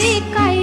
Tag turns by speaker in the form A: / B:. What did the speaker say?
A: বেকায়